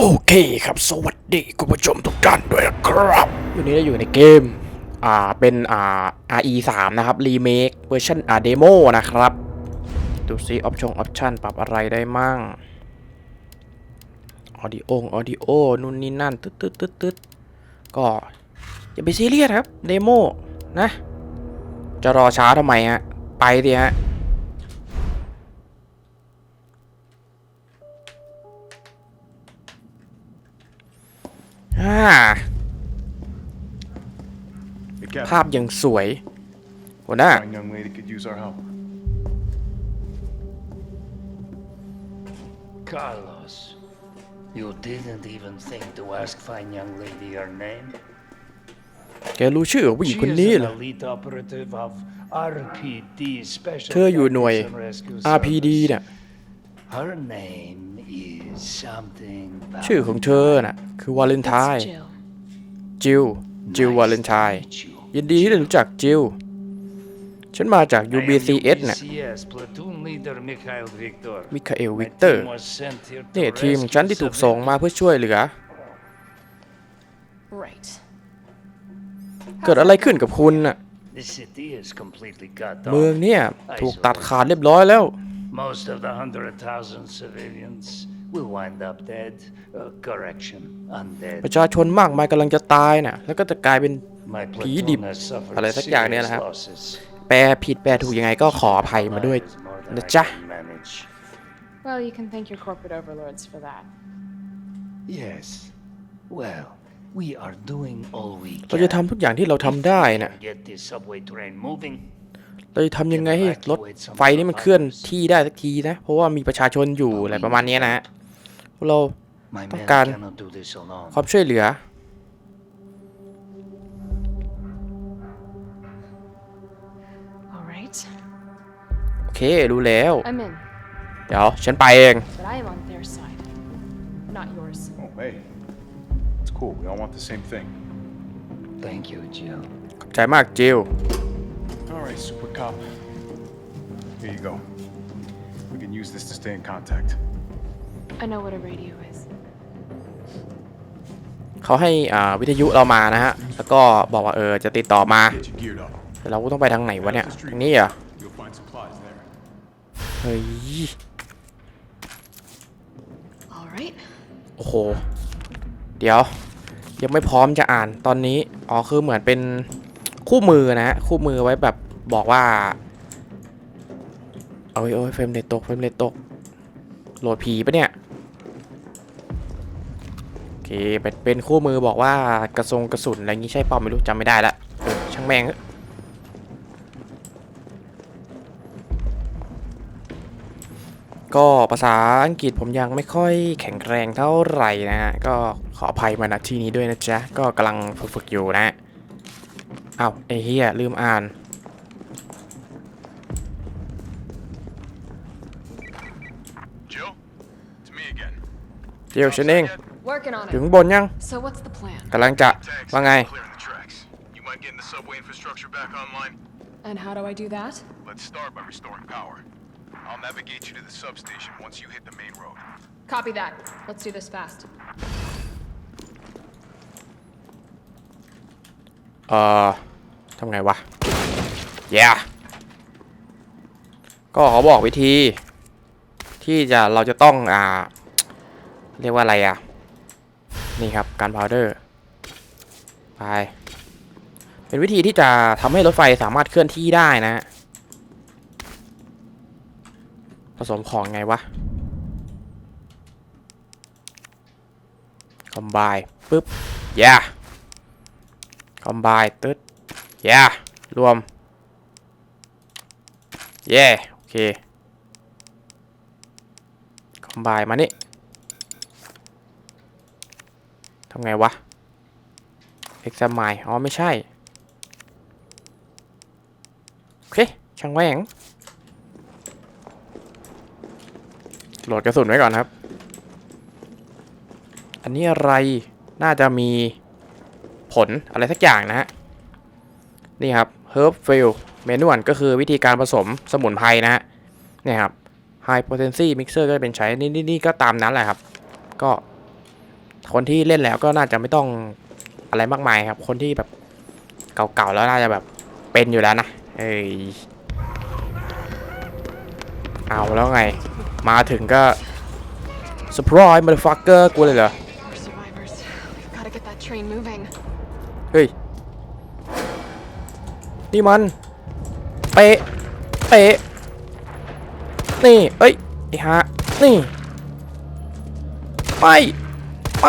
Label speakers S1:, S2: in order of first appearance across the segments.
S1: โอเคครับ สวัสดีคุณผู้ชมทุกท่านด้วยนะครับวันนี้เราอยู่ในเกม อ่า เป็น อ่า RE 3นะครับ รีเมคเวอร์ชันอ่า เดโมนะครับ ดูซิออปชั่นออปชั่นปรับอะไรได้มั่งออดิโอออดิโอนู่นนี่นั่น ตึ๊ดตึ๊ดตึ๊ดตึ๊ดก็ อย่าไปซีเรียสครับ เดโมนะ จะรอช้าทำไมฮะ ไปดิฮะ อ่า
S2: Hey, Captain,
S1: ภาพยังสวยหัวหน้า
S2: fine young lady could use our help.
S3: Carlos, you didn't even think to ask fine young lady her name?
S1: แกรู้ชื่อของผู้หญิง
S3: She
S1: คน
S3: is
S1: นี้
S3: an
S1: เหรอ
S3: elite operative of RPD Special
S1: เธออยู่หน่วย
S3: Tactics and Rescue
S1: RPD
S3: Service.
S1: เนี่ย
S3: Her name is something
S1: ชื่อของเธอน่ะ คือวาเลนไทน์
S4: Jill.
S1: จิลจิล
S3: Nice
S1: วาเลนไท
S3: to
S1: น์
S3: meet you.
S1: ยินดีที่ได้รู้จักจิลฉันมาจาก
S3: I am
S1: UBCS น่ะ
S3: UBCS platoon leader Mikhail Victor.
S1: มิคาเอล
S3: My
S1: วิกเตอร์
S3: team was sent here to
S1: นี่ทีมของฉันที่
S3: rescue
S1: ถูกส่งมาเพื่อช่วยเหลือ
S4: Right.
S1: เกิดอะไรขึ้นกับคุณน่ะ
S3: The city is completely cut
S1: เมือง
S3: off.
S1: เนี่ยถูกตัดขาดเรียบร้อยแล้ว
S3: Most of the hundred thousand civilians will wind up dead. Uh, correction,
S1: ป
S3: undead.
S1: ระชาชนมากมายกำลังจะตายน่ะ แล้วก็จะกลายเป็น
S3: My
S1: ผีดิบ
S3: platoon has suffered
S1: อะไรสักอย่างเนี่ย
S3: serious
S1: นะครับ
S3: losses.
S1: แปลผิดแปลถูกยังไงก็ขออภัยมาด้วย
S3: Lives more than
S1: นะ
S3: I
S1: จ๊ะ
S3: can manage.
S4: Well, you can thank your corporate overlords for that.
S3: Yes. Well, we are doing all we
S1: เราจะทำ
S3: can.
S1: ทุกอย่างที่เราทำได้น่ะ
S3: Get this subway train moving.
S1: เราจะทำยังไงให้รถไฟนี่มันเคลื่อนที่ได้สักทีนะ เพราะว่ามีประชาชนอยู่อะไรประมาณเนี้ยนะฮะพวกเรา
S3: My
S1: ต้อง
S3: men
S1: การ
S3: cannot do this alone.
S1: ความช่วยเหลือ
S4: All right.
S1: โอเครู้แล้ว
S4: I'm in,
S1: เดี๋ยวฉันไปเอง
S4: but I am on their side, not yours.
S2: Oh, hey. It's cool. We all want the same thing.
S3: Thank you, Jill.
S1: ขอบใจมากจิล
S2: All right, super cop. Here you go. We can use this to stay in contact.
S4: I know what a radio is.
S1: เขาให้อ่าวิทยุเรามานะฮะ แล้วก็บอกว่าเออจะติดต่อมา
S2: Get you geared up.
S1: แต่เราก็ต้องไปทางไหนวะเนี่ยทางนี้เหรอ
S2: You'll find supplies there.
S1: เฮ้ย
S4: All right.
S1: โอ้โห เดี๋ยว ยังไม่พร้อมจะอ่านตอนนี้ อ๋อ คือเหมือนเป็น คู่มือนะ คู่มือไว้แบบบอกว่าโอ้ยโอ้ยเฟรมเรทตกเฟรมเรทตกโหลดผีปะเนี่ยโอเคเป็นเป็นคู่มือบอกว่ากระทรงกระสุนอะไรงี้ใช่เปล่าไม่รู้จำไม่ได้ละช่างแม่งก็ภาษาอังกฤษผมยังไม่ค่อยแข็งแรงเท่าไหร่นะฮะก็ขออภัยมาณที่นี้ด้วยนะจ๊ะ ก็กำลังฝึกๆอยู่นะ อ้าวไอ้เฮียลืมอ่าน
S2: Jill? It's me again.
S1: เดี๋ยวฉันเอง
S4: Working on
S1: ถึง
S4: it.
S1: บนยัง
S4: So what's the plan?
S1: กำลังจะว่าไง
S2: Clearing the tracks. You mind getting the subway infrastructure back online?
S4: And how do I do that?
S2: Let's start by restoring power. I'll navigate you to the substation once you hit the main road.
S4: Copy that. Let's do this fast.
S1: เอ่อ ทำไงวะ yeah ก็เขาบอกวิธี ที่จะเราจะต้องอ่า เรียกว่าอะไรอะ นี่ครับการพาวเดอร์ไป เป็นวิธีที่จะทำให้รถไฟสามารถเคลื่อนที่ได้นะ ผสมของไงวะคอมไบปึ๊บ yeah คอมไบตึ๊ด yeah รวมเย่โอเค คอมไบมานี่ทำไงวะ examine อ๋อ ไม่ใช่ โอเค ช่างแหวงโหลดกระสุนไว้ก่อนครับ อันนี้อะไร น่าจะมีผลอะไรสักอย่างนะฮะ นี่ครับ herb fail manual ก็คือวิธีการผสมสมุนไพรนะฮะเนี่ยครับ high potency mixer ก็จะเป็นใช้นี่นี่นี่ก็ตามนั้นแหละครับ ก็คนที่เล่นแล้วก็น่าจะไม่ต้องอะไรมากมายครับ คนที่แบบเก่าๆแล้วน่าจะแบบเป็นอยู่แล้วนะเอ้ยเอาแล้วไง มาถึงก็สปรอยมันฟักเกอร์กูเลยเหรอ
S4: We're survivors. We've got to get that train moving.
S1: เฮ้ย นี่มันเป๊ะเป๊ะนี่เอ้ยไอ้ฮะนี่ไปไป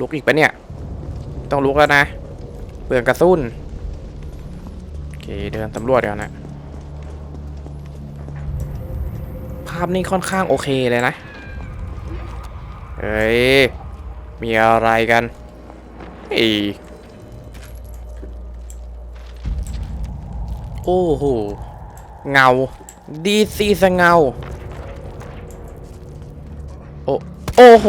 S1: ลุกอีกปะเนี่ย ต้องลุกแล้วนะเปลืองกระสุนโอเคเดินสำรวจกันนะ ภาพนี้ค่อนข้างโอเคเลยนะ เฮ้ย มีอะไรกันเฮ้ยโอ้โห เงา ดีซีสเงา โอ้โอ้โห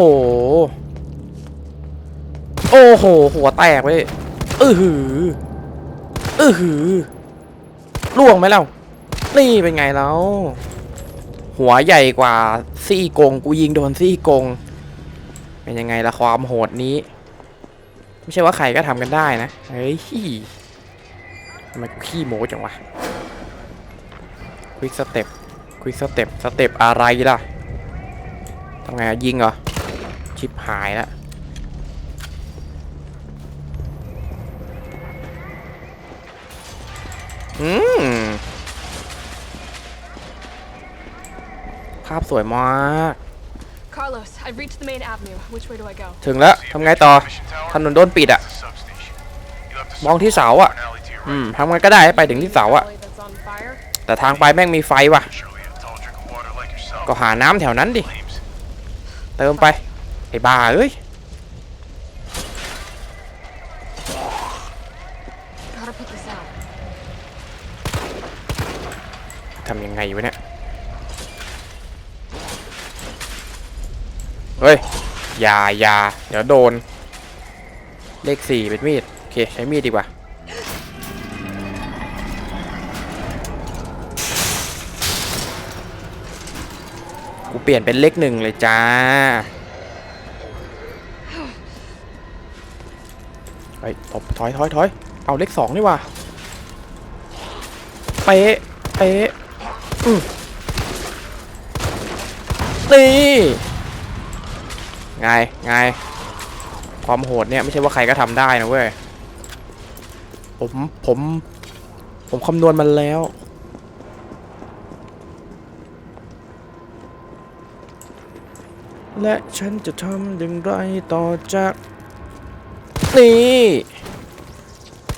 S1: โอ้โห หัวแตกไปเออหือเออหือล่วงไหมเล่า นี่เป็นไงแล้ว หัวใหญ่กว่าซี่กง กูยิงโดนซี่กง เป็นยังไงละความโหดนี้ ไม่ใช่ว่าใครก็ทำกันได้นะ เฮ้ยทำไมกูขี้โมจังวะควิกสเต็ปควิกสเต็ปสเต็ปอะไรล่ะทำไงยิงเหรอ ชิปหายแล้วอืมภาพสวยมาก
S4: Carlos, I've reached the main avenue. Which way do I go?
S1: ถึงแล้วทำไงต่อถนนโดนปิดอะมองที่เสาอะอืมทำไงก็ได้ให้ไปถึงที่เสาอะ
S4: Alley that's on fire.
S1: แต่ทางไปแม่งมีไฟว่ะ ก็หาน้ำแถวนั้นดิ เติมไป ไอ้บ้าเอ้ย
S4: Gotta put this out.
S1: ทำยังไงวะเนี่ย เฮ้ยยายาเดี๋ยวโดน เลขสี่เป็นมีด โอเค ใช้มีดดีกว่า กูเปลี่ยนเป็นเลขหนึ่งเลยจ้า เฮ้ยถอยถอยถอยถอยเอาเลขสองนี่ว่ะเป๊ะเป๊ะนี่ ไงไงความโหดเนี่ยไม่ใช่ว่าใครก็ทำได้นะเว้ย ผมผม ผมคำนวณมันแล้ว และฉันจะทำอย่างไรต่อจากนี่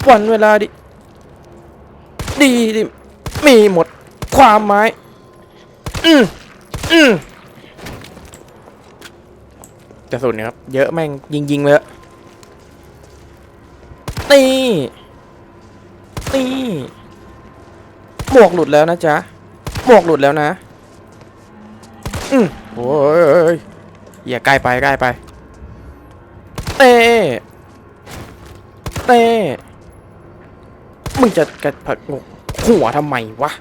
S1: วันเวลาดิดีดิมีหมดความหมาย อืมอืม กระสุนเนี่ยครับ เยอะแม่งยิงยิงๆเลยอะนี่นี่หมวกหลุดแล้วนะจ๊ะหมวกหลุดแล้วนะ อืมโอ้ยอย่าใกล้ไปใกล้ไป เต้เต้มึงจะกระผักหัวทำไมวะ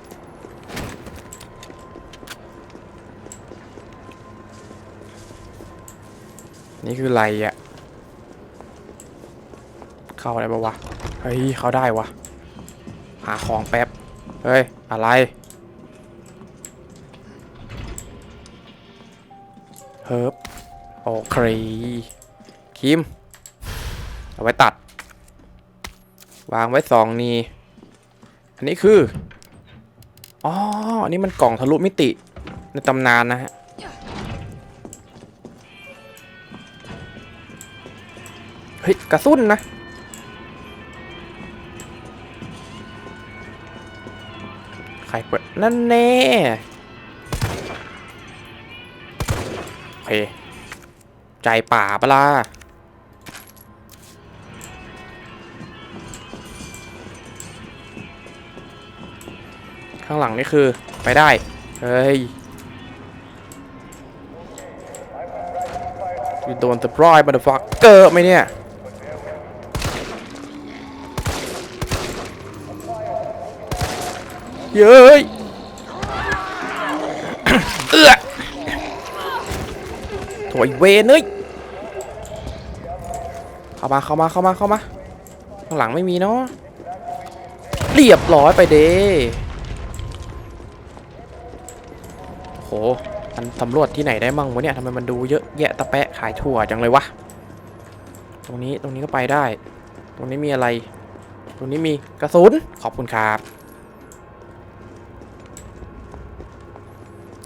S1: นี่คืออะไรอะเข้าอะได้ปะวะ เฮ้ย เข้าได้วะ หาของแป๊บ เฮ้ย อะไร เฮิร์บโอเคคิม เอาไว้ตัด วางไว้สองนีอันนี้คือ อ๋อ อันนี้มันกล่องทะลุมิติในตำนานนะฮะ ฮ้ย กระสุนนะ ใครเปิด นั่นแน่โอเค ใจป่าปะล่ะข้างหลังนี่คือไปได้ เฮ้ยยูโดนสปรอยมาเดฟักเกอร์ไหมเนี่ย เย้ยไอ้เวนเอ้ยเข้ามาเข้ามาเข้ามาเข้ามาข้างหลังไม่มีเนาะเรียบร้อยไปเด้โหมันสำรวจที่ไหนได้มั่งวะเนี่ยทำไมมันดูเยอะแยะตะแปะขายถั่วจังเลยวะตรงนี้ตรงนี้ก็ไปได้ ตรงนี้มีอะไร ตรงนี้มีกระสุนขอบคุณครับ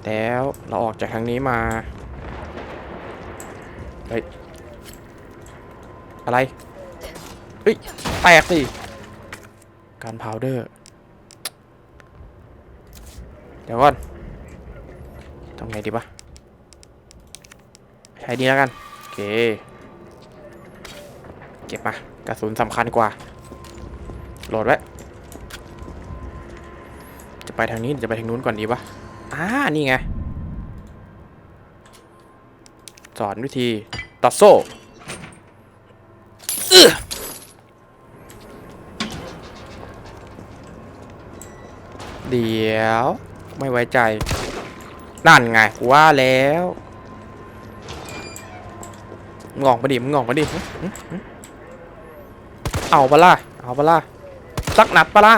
S1: แล้วเราออกจากทางนี้มา เฮ้ย อะไร เฮ้ย แตกสิ การพาวเดอร์ เดี๋ยวก่อนทำไงดีปะใช้ดีแล้วกัน โอเค เก็บมากระสุนสำคัญกว่า โหลดไว้ จะไปทางนี้หรือจะไปทางนู้นก่อนดีวะ อ่า นี่ไง สอนวิธีตัดโซ่เดี๋ยว ไม่ไว้ใจ นั่นไงกูว่าแล้วมึงออกมาดิมึงออกมาดิ เอาปะล่ะเอาปะล่ะสักนัดปะล่ะ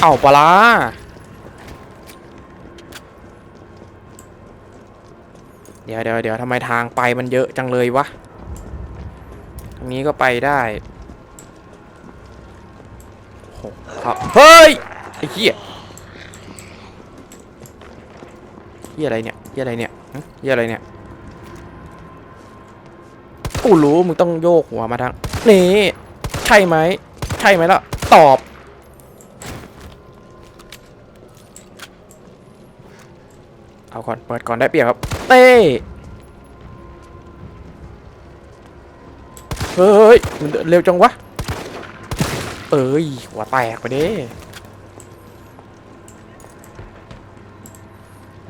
S1: เอาปะล่ะ เดี๋ยวเดี๋ยวเดี๋ยวทำไมทางไปมันเยอะจังเลยวะทางนี้ก็ไปได้โอ้โหครับเฮ้ยไอ้เหี้ยเหี้ยอะไรเนี่ยเหี้ยอะไรเนี่ยเหี้ยอะไรเนี่ยกูรู้มึงต้องโยกหัวมาทางนี่ใช่ไหมใช่ไหมล่ะตอบเอาก่อนเปิดก่อนได้เปรียบครับ เต้เฮ้ยมันเดินเร็วจังวะ เอ้ย หัวแตกไปเด้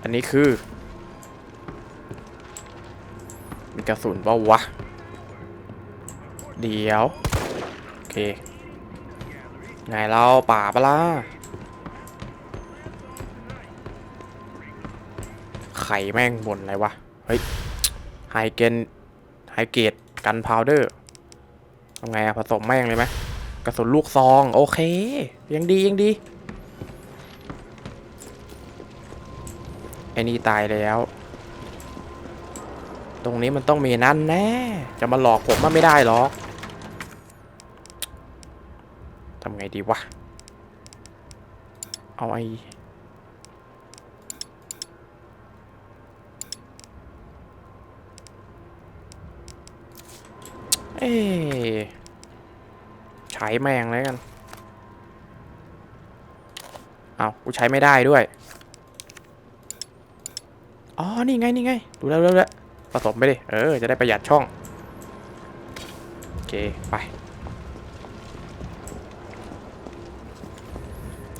S1: อันนี้คือ มีกระสุนเปล่าวะ เดี๋ยว โอเค ไงเราป่าปะล่ะ ไข่แม่งบนอะไรวะ เฮ้ย ไฮเกนไฮเกตกันพาวเดอร์ทำไงอะผสมแม่งเลยไหมกระสุนลูกซอง โอเค ยังดียังดีไอ้นี่ตายแล้ว ตรงนี้มันต้องมีนั่นแน่ จะมาหลอกผมมาไม่ได้หรอกทำไงดีวะ เอาไอ้ เอ๊ใช้แมงเลยกัน เอากูใช้ไม่ได้ด้วย อ๋อ นี่ไง นี่ไง ดูแล้วดูแล้วผสมไปดิ เออ จะได้ประหยัดช่อง โอเค ไป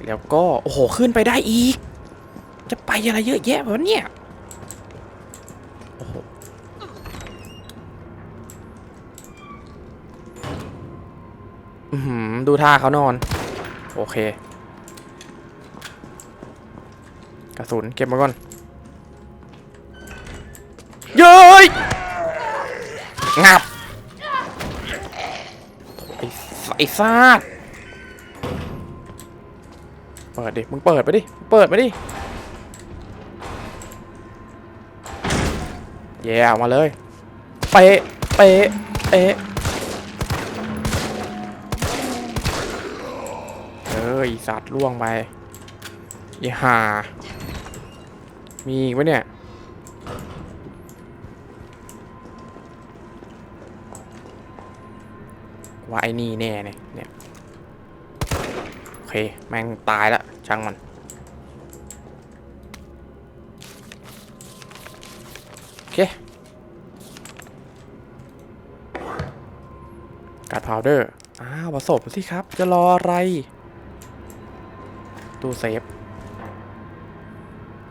S1: แล้วก็ โอ้โห ขึ้นไปได้อีก จะไปอะไรเยอะแยะวะเนี่ย โอ้โห อื้อหือ ดูท่าเขานอน โอเค กระสุนเก็บมาก่อน เย้ยงับไอ้ไอ้ซาดเปิดดิ มึงเปิดไปดิ เปิดมาดิแย่ออกมาเลย เปะเปะเปะ ยสัตว์ล่วงไปอีห่า มีอีกปะเนี่ย ว่าไอ้นี่แน่เนี่ยเนี่ยโอเค แม่งตายแล้วช่างมันโอเคกาดพาวเดอร์อ้าวผสมสิครับ จะรออะไร ตู้เซฟ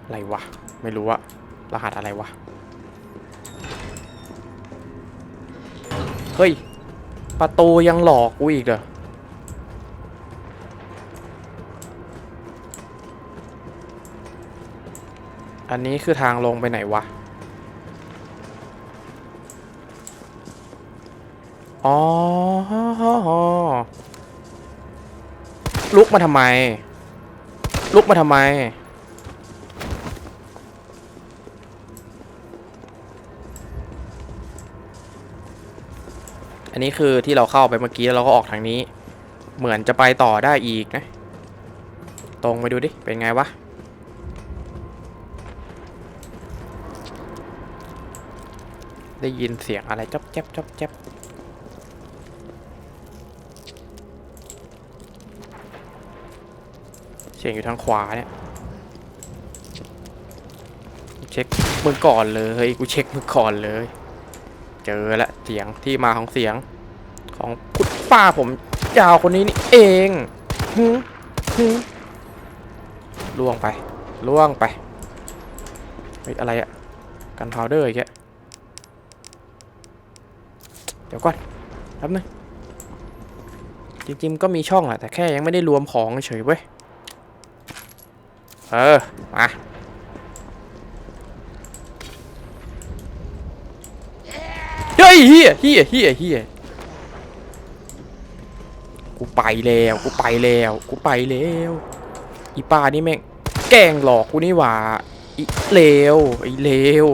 S1: อะไรวะ ไม่รู้อะรหัสอะไรวะ เฮ้ย ประตูยังหลอกกูอีกเหรออันนี้คือทางลงไปไหนวะ อ๋อ ลุกมาทำไม ลุกมาทำไม อันนี้คือที่เราเข้าไปเมื่อกี้แล้วเราก็ออกทางนี้ เหมือนจะไปต่อได้อีกนะ ตรงไปดูดิ เป็นไงวะได้ยินเสียงอะไรจ๊อบแจ๊บจ๊อบแจ๊บ สียงอยู่ทางขวาเนี่ยเช็คมึงก่อนเลย กูเช็คมึงก่อนเลย เจอละเสียงที่มาของเสียง ของคุณป้าผมยาวคนนี้นี่เองหืมหืมล่วงไปล่วงไปเฮ้ยอะไรอะกันพาวเดอร์อีกแกเดี๋ยวก่อนแป๊บนึงจริงๆก็มีช่องแหละแต่แค่ยังไม่ได้รวมของเฉยเว้ย ออ มา เฮ้ยเฮียเฮียเฮียเฮียกูไปแล้ว กูไปแล้ว กูไปแล้ว อีป้านี่แม่งแกล้งหลอกกูนี่หว่าอีเลวอีเลว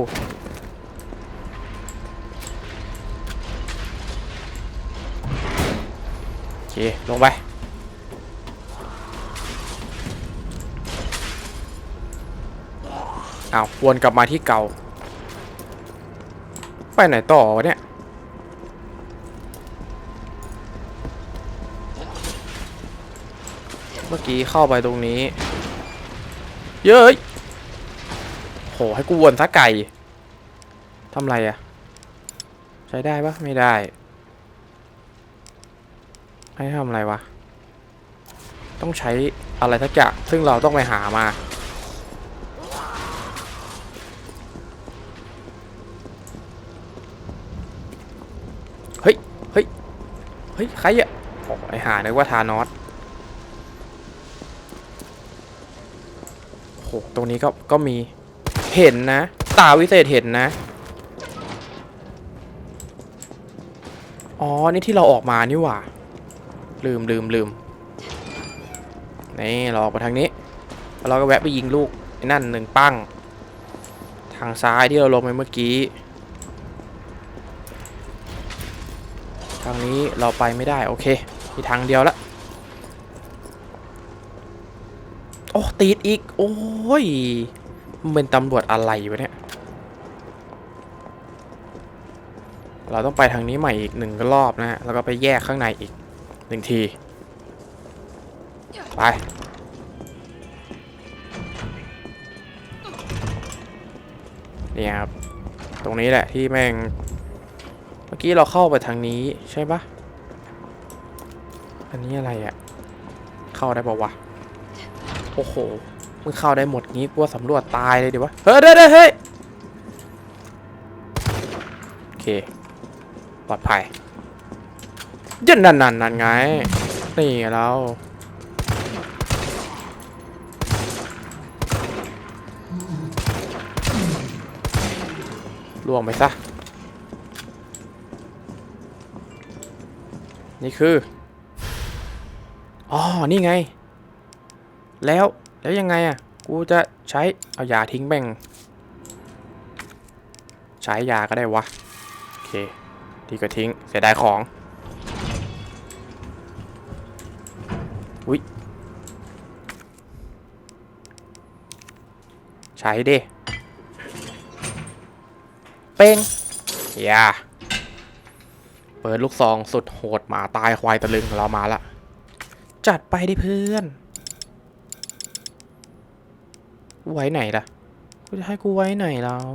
S1: โอเค ลงไป เอาววนกลับมาที่เก่า ไปไหนต่อวะเนี่ย เมื่อกี้เข้าไปตรงนี้ เย้ยโหให้กูวนซะไก่ทำไรอะใช้ได้ปะไม่ได้ ให้ทำอะไรวะ ต้องใช้อะไรสักอย่างซึ่งเราต้องไปหามา เฮ้ย เฮ้ย เฮ้ย ใครอะโอ้ไอหานึกว่าทานอสโอ้โหตรงนี้ก็ ก็มี เห็นนะ ตาวิเศษเห็นนะ อ๋อ นี่ที่เราออกมานี่หว่า ลืมลืมลืมนี่เราออกมาทางนี้ แล้วเราก็แวะไปยิงลูกไอ้นั่นหนึ่งปั้ง ทางซ้ายที่เราลงไปเมื่อกี้างนี้เราไปไม่ได้โอเคมีทางเดียวละโอ้ติดอีก โอ้ยมันเป็นตำรวจอะไรวะเนี่ย เราต้องไปทางนี้ใหม่อีกหนึ่งรอบนะฮะ แล้วก็ไปแยกข้างในอีกหนึ่งที ไปเนี่ยครับ ตรงนี้แหละที่แม่ง มื่อกี้เราเข้าไปทางนี้ใช่ปะอันนี้อะไรอะ่ะ เข้าได้ปะวะ โอ้โหมึงเข้าได้หมดงี้กลัวสำรวจตายเลยเดี๋ยววะ เฮ้ยเด้เฮ้ยโอเค ปลอดภัยยันนั่นนั่นนั่นไง นี่เราล่วงไปซะ นี่คือ อ๋อ นี่ไง แล้ว แล้วยังไงอะ กูจะใช้ เอายาทิ้งแบ่ง ใช้ยาก็ได้วะ โอเคที่ก็ทิ้ง เสียดายของ อุ้ย ใช้ดิ เป้งอย่า เปิดลูกซองสุดโหดหมาตายควายตะลึงเรามาละ จัดไปดิเพื่อน ไว้ไหนล่ะ กูจะให้กูไว้ไหนแล้ว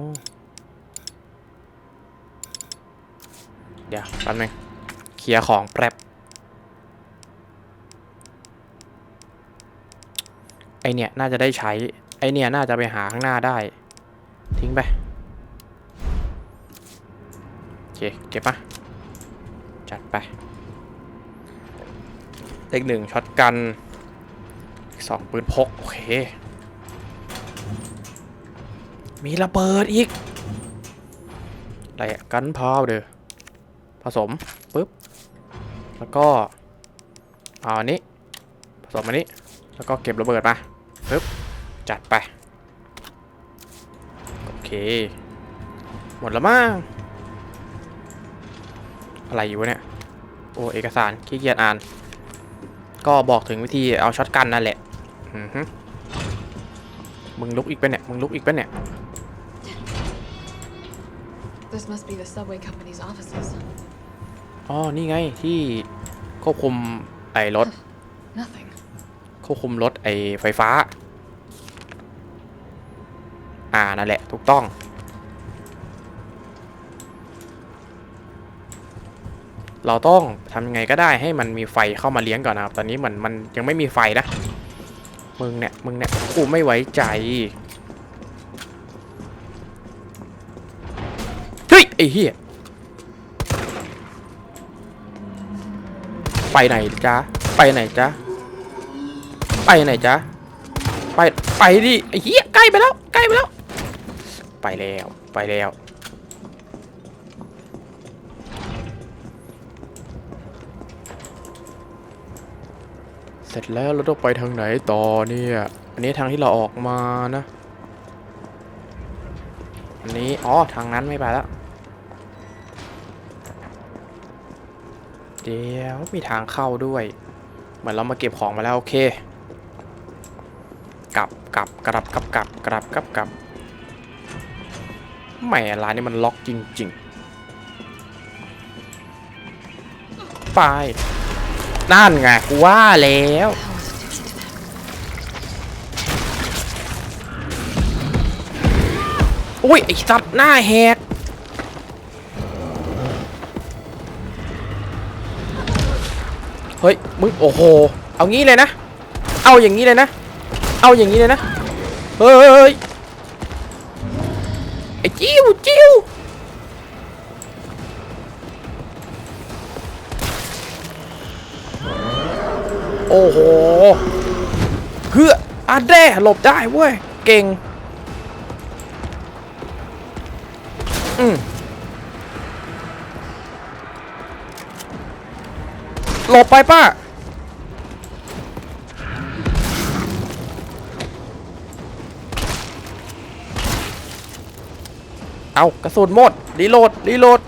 S1: เดี๋ยวแป๊บนึงเคลียร์ของแป๊บไอเนี่ยน่าจะได้ใช้ ไอเนี่ยน่าจะไปหาข้างหน้าได้ ทิ้งไป โอเค เก็บปะ จัดไป เลขหนึ่งช็อตกันสองปืนพก โอเค มีระเบิดอีกอะไรอะกันพาวเดอผสมปุ๊บ แล้วก็เอาอันนี้ ผสมอันนี้ แล้วก็เก็บระเบิดมาปึ๊บ จัดไป โอเค หมดแล้วมั้ง อะไรอยู่วะเนี่ย โอ้เอกสารขี้เกียจอ่าน ก็บอกถึงวิธีเอาช็อตกันนั่นแหละอือฮึมึงลุกอีกไปะเนี่ย มึงลุกอีกไปะเนี่ย
S4: This must be the subway company's offices.
S1: อ๋อ นี่ไงที่ควบคุมไอ้รถ
S4: Nothing.
S1: ควบคุมรถไอ้ไฟฟ้า อ่า นั่นแหละ ถูกต้อง เราต้องทำยังไงก็ได้ให้มันมีไฟเข้ามาเลี้ยงก่อนนะครับ ตอนนี้เหมือนมันยังไม่มีไฟนะ มึงเนี่ย มึงเนี่ย กูไม่ไว้ใจ เฮ้ย ไอ้เหี้ย ไปไหนจ๊ะ ไปไหนจ๊ะ ไปไหนจ๊ะ ไป ไปดิ ไอ้เหี้ย ใกล้ไปแล้ว ใกล้ไปแล้ว ไปแล้ว ไปแล้ว ร็จแล้วเราต้องไปทางไหนต่อเนี่ย อันนี้ทางที่เราออกมานะ อันนี้ อ๋อ ทางนั้นไม่ไปแล้ว เดี๋ยวมีทางเข้าด้วย เหมือนเรามาเก็บของมาแล้ว โอเค กลับกลับกลับกลับกลับกลับกลับกลับไม่ร้านนี้มันล็อกจริง ๆ ไป นั่นไงกูว่าแล้วอุ้ยไอ้สัตว์หน้าแหกเฮ้ยมึงโอ้โหเอางี้เลยนะ เอาอย่างนี้เลยนะ เอาอย่างนี้เลยนะ เฮ้ยไอ้จิ้วจิ้ว อ้โหเพื่ออาแด้หลบได้เว้ย เก่ง อืมหลบไปป้าเอากระสุนหมดรีโหลดรีโหลด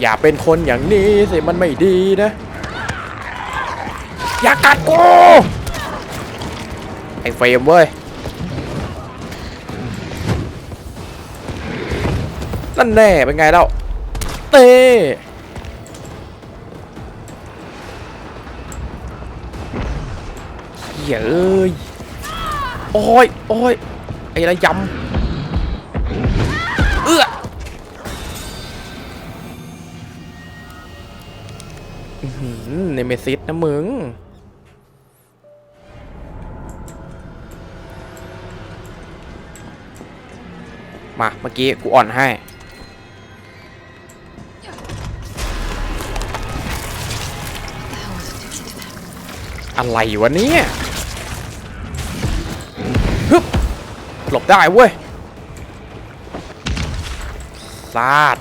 S1: อย่าเป็นคนอย่างนี้สิมันไม่ดีนะ อย่ากัดกูไอ้เฟรมเว้ยนั่นแน่เป็นไงแล้วเต้เหี้ยเอ้ยโอ้ยโอ้ยไอ้ระยำ เมซิสนะมึง มา เมื่อกี้ กูอ่อนให้ อะไรวะเนี่ยฮึบหลบได้เว้ยซาด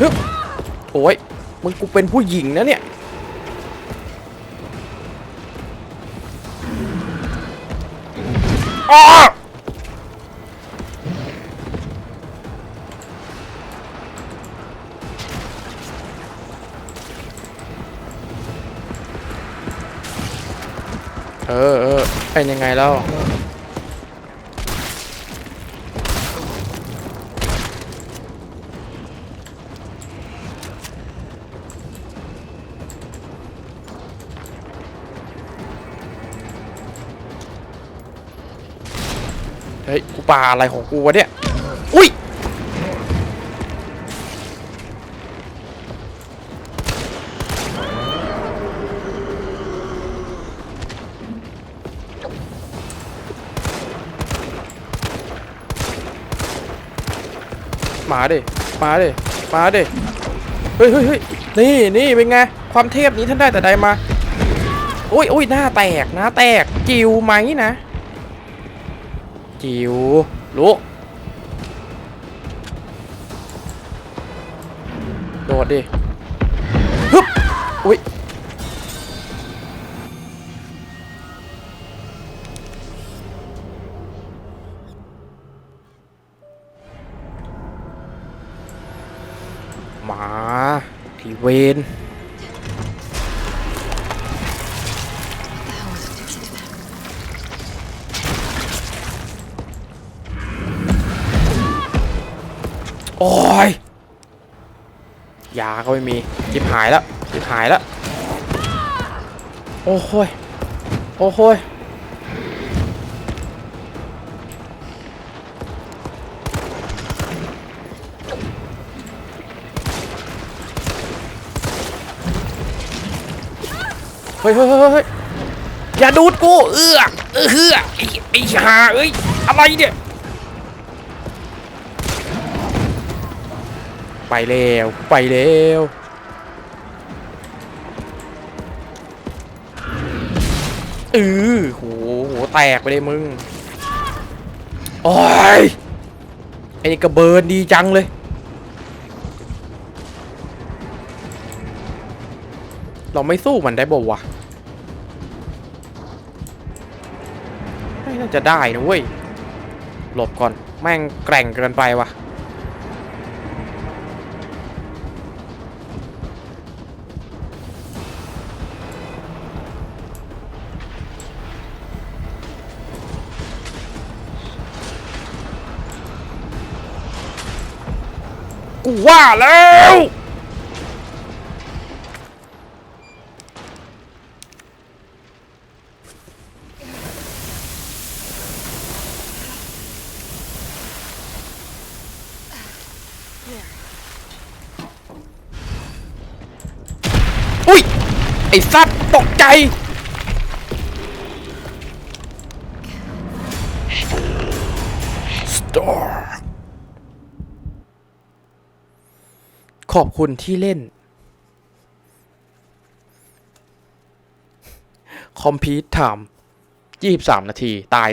S1: ฮึบโอ้ยมึงกูเป็นผู้หญิงนะเนี่ยอ้อเออเออเป็นยังไงแล้ว ปาอะไรของกูวะเนี่ย อุ้ย มาดิ มาดิ มาดิ เฮ้ยเฮ้ยเฮ้ยนี่นี่เป็นไง ความเทพนี้ท่านได้แต่ใดมาโอ้ยโอ้ยหน้าแตก หน้าแตกจิวไหมนะ จิวลุกโดดดิฮึบอุ้ยมาทีเวน ก็ไม่มีจิบหายแล้วจิบหายแล้ว โอ้โหยโอ้โหยเฮ้ยเฮ้ยเฮ้ยอย่าดูดกู เอื้อเออเฮือไอ้ไอ้ห่าเอ้ย อะไรเนี่ย ไปเร็วไปเร็วเออโหโหแตกไปเลยมึงโอ้ยไอ้นี่กระเบินดีจังเลย เราไม่สู้มันได้บ่วะไม่น่าจะได้นะเว้ยหลบก่อนแม่งแกร่งเกินไปว่ะ ว่าแล้ว อุ้ย ไอ้สัตว์ตกใจ ขอบคุณที่เล่น คอมพิวต์ไทม์23นาที ตาย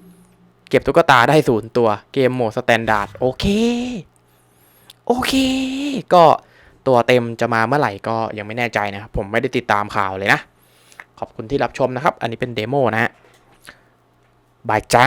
S1: 2เก็บตุ๊กตาได้ศูนย์ตัว เกมโหมดสแตนดาร์ด โอเค โอเค ก็ตัวเต็มจะมาเมื่อไหร่ก็ยังไม่แน่ใจนะครับ ผมไม่ได้ติดตามข่าวเลยนะ ขอบคุณที่รับชมนะครับ อันนี้เป็นเดโมนะฮะบายจ้า